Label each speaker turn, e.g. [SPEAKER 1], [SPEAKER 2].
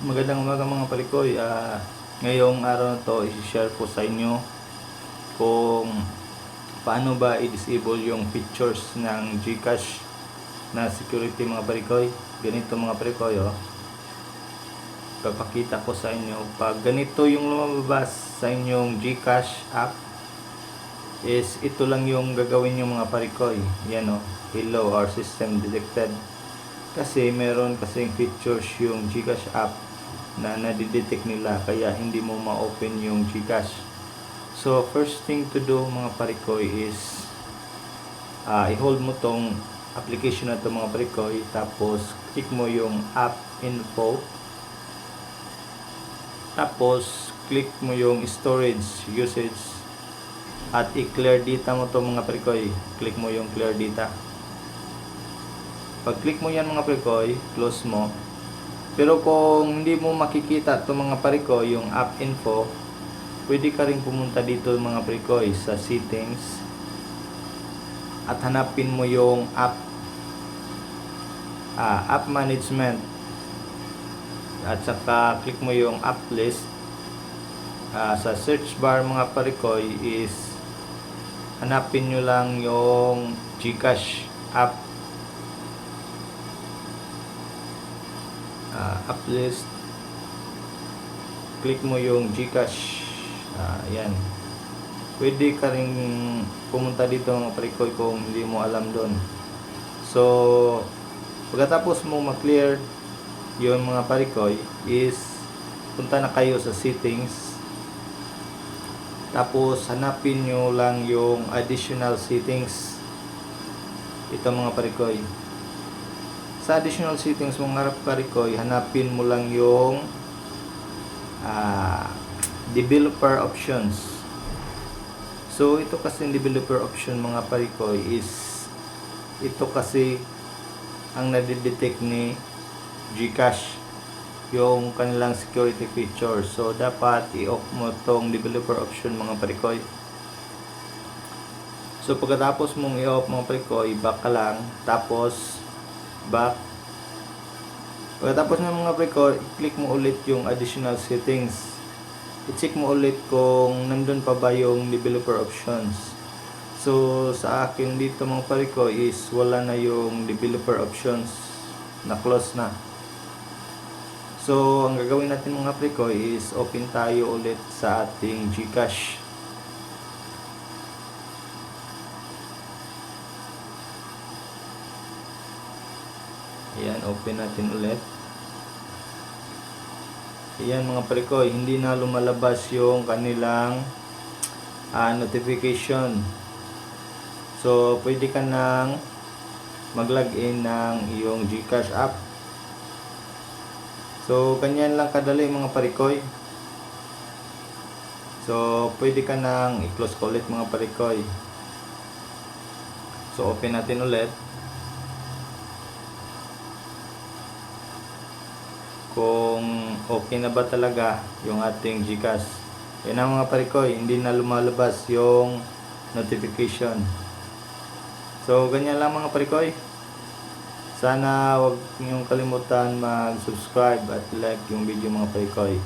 [SPEAKER 1] Magandang umaga mga palikoy. Ah, ngayong araw na to, i-share ko sa inyo kung paano ba i-disable yung features ng GCash na security mga palikoy. Ganito mga palikoy oh. Papakita ko sa inyo. Pag ganito yung lumabas sa inyong GCash app, is ito lang yung gagawin yung mga parikoy. Yan oh. Hello, our system detected. Kasi meron kasing features yung GCash app na nadidetect nila kaya hindi mo ma-open yung GCash. So, first thing to do mga parikoy is ah, i-hold mo tong application na to mga parikoy tapos click mo yung app info. Tapos click mo yung storage usage. At i-clear data mo to mga parikoy click mo yung clear data. Pag click mo yan mga parikoy close mo pero kung hindi mo makikita itong mga parikoy, yung app info, pwede ka rin pumunta dito mga parikoy sa settings. At hanapin mo yung app ah, app management. At saka click mo yung app list. Ah, sa search bar mga parikoy is hanapin nyo lang yung Gcash app uh, app list click mo yung Gcash. Ah yan pwede ka rin pumunta dito mga parikoy kung hindi mo alam doon. So pagkatapos mo ma-clear yung mga parikoy is punta na kayo sa settings. Tapos hanapin nyo lang yung additional settings. Ito mga parikoy sa additional settings mga parikoy hanapin mo lang yung ah, developer options. So ito kasi yung developer option mga parikoy is ito kasi ang nadidetect ni Gcash yung kanilang security feature. So dapat i-off mo tong developer option mga parikoy so pagkatapos mong i-off mga parikoy back lang. Tapos back Pagkatapos ng mga pre-core, i-click mo ulit yung additional settings. I-check mo ulit kung nandun pa ba yung developer options. So, sa akin dito mga pare ko is wala na yung developer options na close na. So, ang gagawin natin mga pre ko is open tayo ulit sa ating Gcash. Ayan, open natin ulit. Ayan mga prekoy, hindi na lumalabas yung kanilang ah, notification. So, pwede ka nang mag-login ng iyong Gcash app. So, ganyan lang kadali mga parikoy. So, pwede ka nang i-close ulit mga parikoy. So, open natin ulit. Kung okay na ba talaga yung ating GCash. Yan ang mga parikoy, hindi na lumalabas yung notification. So, ganyan lang mga parikoy. Sana wag niyong kalimutan mag-subscribe at like yung video mga parikoy.